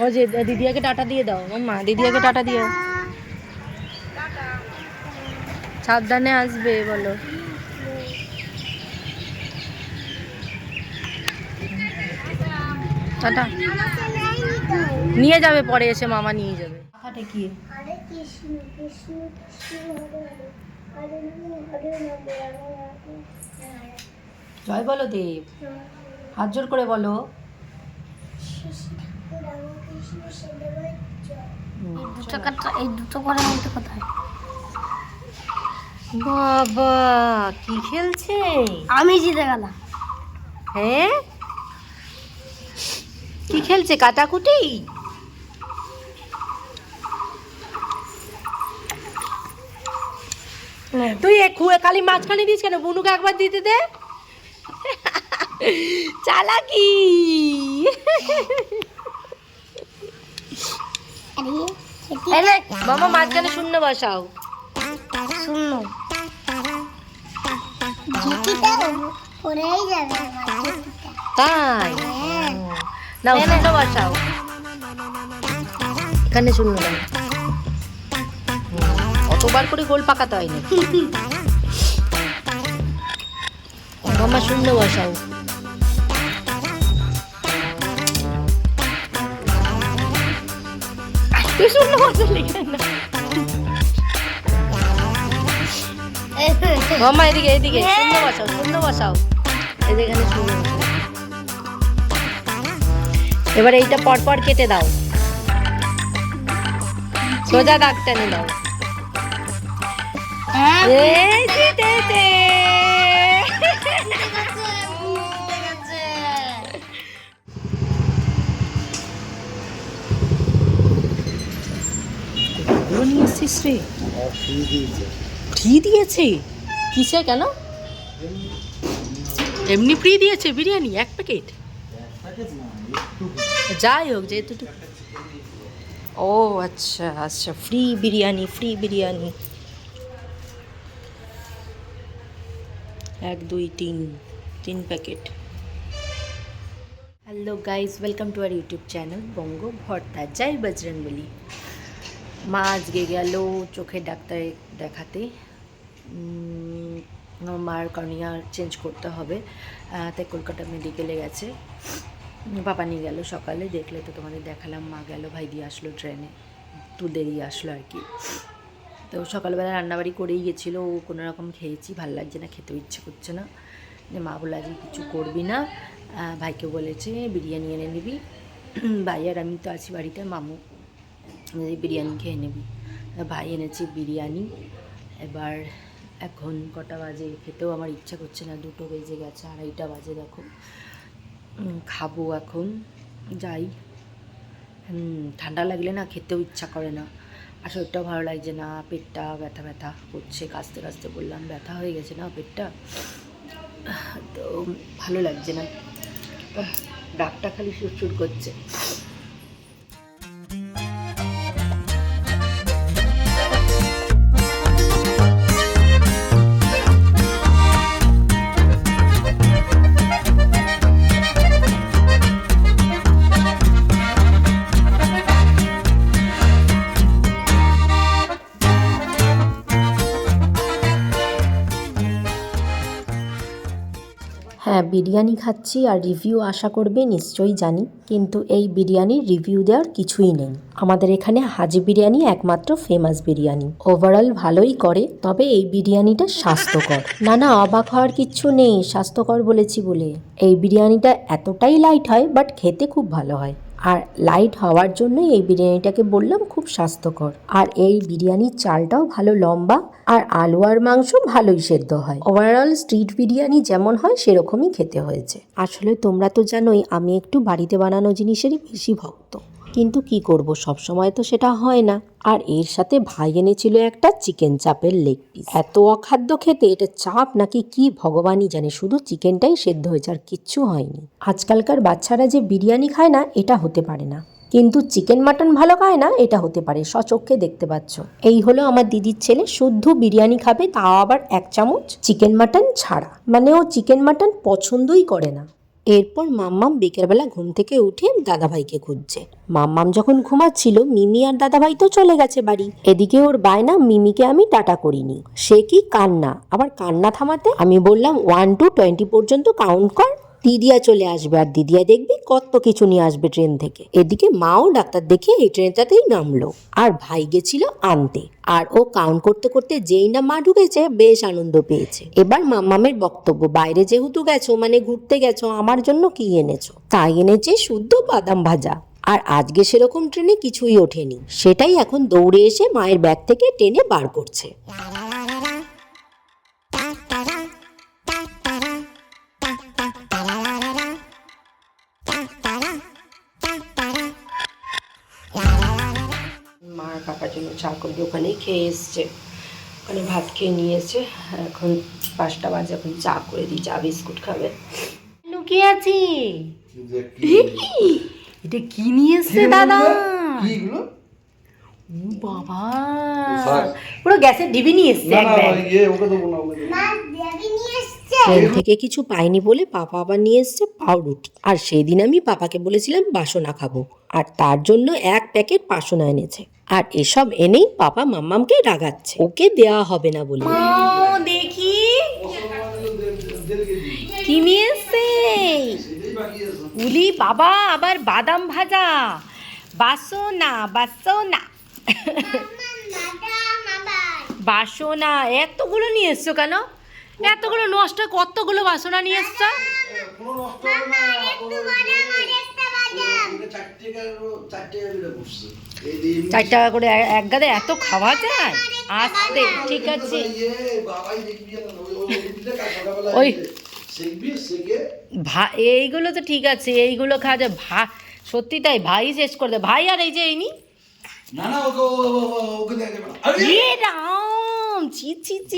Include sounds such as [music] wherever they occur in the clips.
ও যে দিদিয়াকে টাটা দিয়ে দাও মাম্মা দিদিয়াকে টাটা দিও সাবধানে আসবে বলো টাটা। নিয়ে যাবে পরে এসে মামা নিয়ে যাবে। মাথাটা কি? জয় বলো দেব। হাত জোর করে বলো। দুটো কাটা এই দুটো করে মধ্যে কোথায়? বাবা কি খেলছে? আমি জিতে গেলাম। হ্যাঁ? খেলছে কাটাকুটি? তুই খুয়ে খালি মাঝখানে দিস কেন? বুনুকে একবার দিতে দে। চালাকি। মামা মাঝখানে শূন্য বসাও। শূন্য। তাই। না শূন্য বসাও। এখানে শূন্য দাও অতবার করে গোল পাকাতে হয় না মামা শূন্য বসাও শূন্য বসালি কেন? মামা এদিকে এদিকে। শূন্য বসাও শূন্য বসাও। এখানে শূন্য বসাও। এবার এইটা পরপর কেটে দাও। সোজা দাগ টেনে দাও। হ্যাঁ রে? ফ্রি দিয়েছে। কিসে কেন? এমনি। ফ্রি দিয়েছে বিরিয়ানি এক প্যাকেট? যাই হোক, যেহেতু ও আচ্ছা আচ্ছা ফ্রি বিরিয়ানি ফ্রি বিরিয়ানি। এক, দুই, তিন তিন packet hello guys welcome to our YouTube channel Bongo Bhorta জয় বলি মা আজকে গেল চোখের ডাক্তার দেখাতে। মার কর্নিয়া চেঞ্জ করতে হবে। তাই কলকাতা মেডিকেলে গেছে। বাবা নিয়ে গেল সকালে, দেখলে তো তোমাদের দেখালাম, মা গেল ভাই দিয়ে আসলো ট্রেনে, একটু দেরি আসলো আর কি। তো সকালবেলা রান্নাবাড়ি করেই গেছিল, ও কোনো রকম খেয়েছি, ভালো লাগছে না, খেতেও ইচ্ছে করছে না। মা বলে আজকে কিছু করবি না। ভাইকে বলেছে, বিরিয়ানি এনে নিবি। [clears throat] ভাই আর আমি তো আছি বাড়িতে, মামু বিরিয়ানি খেয়ে নিবি। ভাই এনেছে বিরিয়ানি। এবার এখন কটা বাজে, খেতেও আমার ইচ্ছা করছে না, দুটো বেজে গেছে, আড়াইটা বাজে, দেখো। খাব এখন, যাই। ঠান্ডা লাগলে না খেতেও ইচ্ছা করে না। আর শরীরটাও ভালো লাগছে না, পেটটা ব্যথা ব্যথা করছে কাঁচতে কাঁচতে বললাম, ব্যথা হয়ে গেছে না পেটটা? তো ভালো লাগছে না। ডাকটা খালি সুট করছে। বিরিয়ানি খাচ্ছি আর রিভিউ আশা করবে, নিশ্চয়ই জানি। কিন্তু এই বিরিয়ানির রিভিউ দেওয়ার কিছুই নেই। আমাদের এখানে হাজি বিরিয়ানি একমাত্র ফেমাস বিরিয়ানি। ওভারঅল ভালোই করে, তবে এই বিরিয়ানিটা স্বাস্থ্যকর। না না, অবাক হওয়ার কিচ্ছু নেই, স্বাস্থ্যকর বলেছি বলে। এই বিরিয়ানিটা এতটাই লাইট হয় বাট খেতে খুব ভালো হয়। আর লাইট হওয়ার জন্যই এই বিরিয়ানিটাকে বললাম খুব স্বাস্থ্যকর। আর এই বিরিয়ানির চালটাও ভালো লম্বা আর আলু আর মাংস ভালোই সেদ্ধ হয়। ওভারঅল স্ট্রিট বিরিয়ানি যেমন হয় সেরকমই খেতে হয়েছে। আসলে তোমরা তো জানোই, আমি একটু বাড়িতে বানানো জিনিসেরই বেশি ভক্ত। কিন্তু কি করব, সব সময় তো সেটা হয় না। আর এর সাথে ভাই এনেছিল একটা চিকেন চাপের লেগ পিস এত অখাদ্য খেতে এটা চাপ নাকি কি ভগবানই জানে, শুধু চিকেনটাই সেদ্ধ হয়েছে আর কিচ্ছু হয়নি। আজকালকার বাচ্চারা যে বিরিয়ানি খায় না, এটা হতে পারে না। কিন্তু চিকেন মাটন ভালো খায় না, এটা হতে পারে, সচক্ষে দেখতে পাচ্ছ। এই হলো আমার দিদির ছেলে, শুদ্ধ বিরিয়ানি খাবে, তাও আবার এক চামচ চিকেন মাটন ছাড়া। মানে ও চিকেন মাটন পছন্দই করে না। এরপর মাম্মাম বিকেলবেলা ঘুম থেকে উঠে দাদাভাইকে খুঁজছে। মাম্মাম যখন ঘুমাচ্ছিল, মিমি আর দাদাভাই তো চলে গেছে বাড়ি। এদিকে ওর বায়না, মিমিকে আমি টাটা করিনি। সে কি কান্না? আবার কান্না থামাতে আমি বললাম ওয়ান টু টোয়েন্টি পর্যন্ত কাউন্ট কর। দিদিয়া চলে আসবে। আর দিদিয়া দেখবি কত কিছু নিয়ে আসবে ট্রেন থেকে। এদিকে মাও ডাক্তার দেখে এই ট্রেনটাতেই নামলো। আর ভাই গেছিল আনতে। আর ও কাউন্ট করতে করতে যেই না মা ঢুকেছে, বেশ আনন্দ পেয়েছে। এবার মাম্মামের বক্তব্য, বাইরে যেহেতু গেছো মানে ঘুরতে গেছো, আমার জন্য কি এনেছো? তাই এনেছে শুদ্ধ বাদাম ভাজা। আর আজকে সেরকম ট্রেনে কিছুই ওঠেনি। সেটাই এখন দৌড়ে এসে মায়ের ব্যাগ থেকে টেনে বার করছে। চা করবে। ওখানেই খেয়ে এসছে। ওখানে ভাত খেয়ে নিয়েছে এখন পাঁচটা বাজে এখন চা করে দিই। চা বিস্কুট খাবে। লুকিয়ে আছি। এটা কি? নিয়ে এসছে দাদা? বাবা! পুরো গ্যাসের ডিবি নিয়ে এসছে না এক না ব্যাগ ইয়ে ট্রেন থেকে কিছু পাইনি বলে পাপা আবার নিয়ে এসছে পাউরুটি। আর সেই দিন আমি পাপাকে বলেছিলাম বাসনা খাব। আর তার জন্য এক প্যাকেট বাসনা এনেছে। আর এসব এনেই পাপা মাম্মামকে রাগাচ্ছে। ওকে দেওয়া হবে না বলে। দেখি। কি নিয়ে এসছে উলি বাবা আবার বাদাম ভাজা। বাসনা বাসনা। বাদাম আবার বাসনা এতগুলো নিয়ে এসছো কেন? এতগুলো নষ্ট কতগুলো বাসনা নিয়ে এসছো এই চার টাকা করে এক- গাদে এত খাওয়া যায়? আসতে ঠিক আছে। বাবাই দেখবি না, ওই- এইগুলো তো ঠিক আছে এইগুলো খাওয়া যায়। ভা সত্যি তাই ভাই শেষ করে দেয় ভাই আর এই যে এইনি না।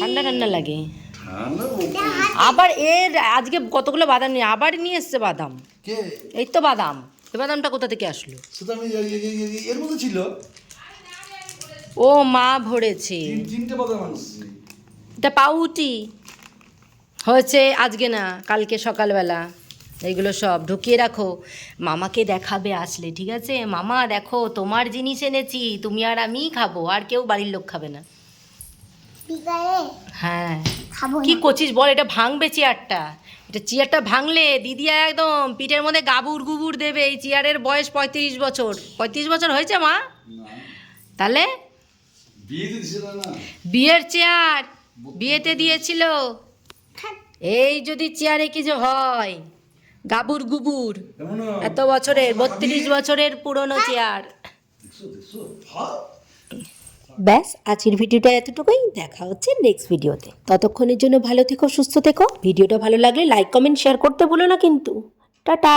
ঠান্ডা লাগে। আবার এর আজকে কতগুলো বাদাম নিয়ে আবার নিয়ে এসছে বাদাম। এই তো বাদাম। এই বাদামটা কোথা থেকে আসলো? আমি এ- এ- এ- এ- এর মধ্যে ছিল। ও মা ভরেছে। তিন- তিনটে বাদাম আনছি। এটা পাউটি হয়েছে আজকে না কালকে সকালবেলা। এইগুলো সব ঢুকিয়ে রাখো। মামাকে দেখাবে আসলে ঠিক আছে? মামা দেখো তোমার জিনিস এনেছি তুমি আর আমিই খাব আর কেউ বাড়ির লোক খাবে না। হ্যাঁ। খাব কি করছিস বল এটা ভাঙবে চেয়ারটা এটা চেয়ারটা ভাঙলে দিদিয়া একদম পিঠের মধ্যে গাবুর গুবুর দেবে এই চেয়ারের বয়স পঁয়ত্রিশ বছর। পঁয়ত্রিশ বছর হয়েছে মা? তাহলে? বিয়ের চেয়ার বিয়েতে দিয়েছিল। এই যদি চেয়ারে কিছু হয় গাবুর গুবুর এত বছরের বত্রিশ বছরের পুরনো চেয়ার। দেখছ ভাব ব্যাস, আজকের ভিডিওটা এতটুকুই। দেখা হচ্ছে নেক্সট ভিডিওতে। ততক্ষণের জন্য ভালো থেকো, সুস্থ থেকো। ভিডিওটা ভালো লাগলে লাইক কমেন্ট শেয়ার করতে ভুলো না কিন্তু। টাটা!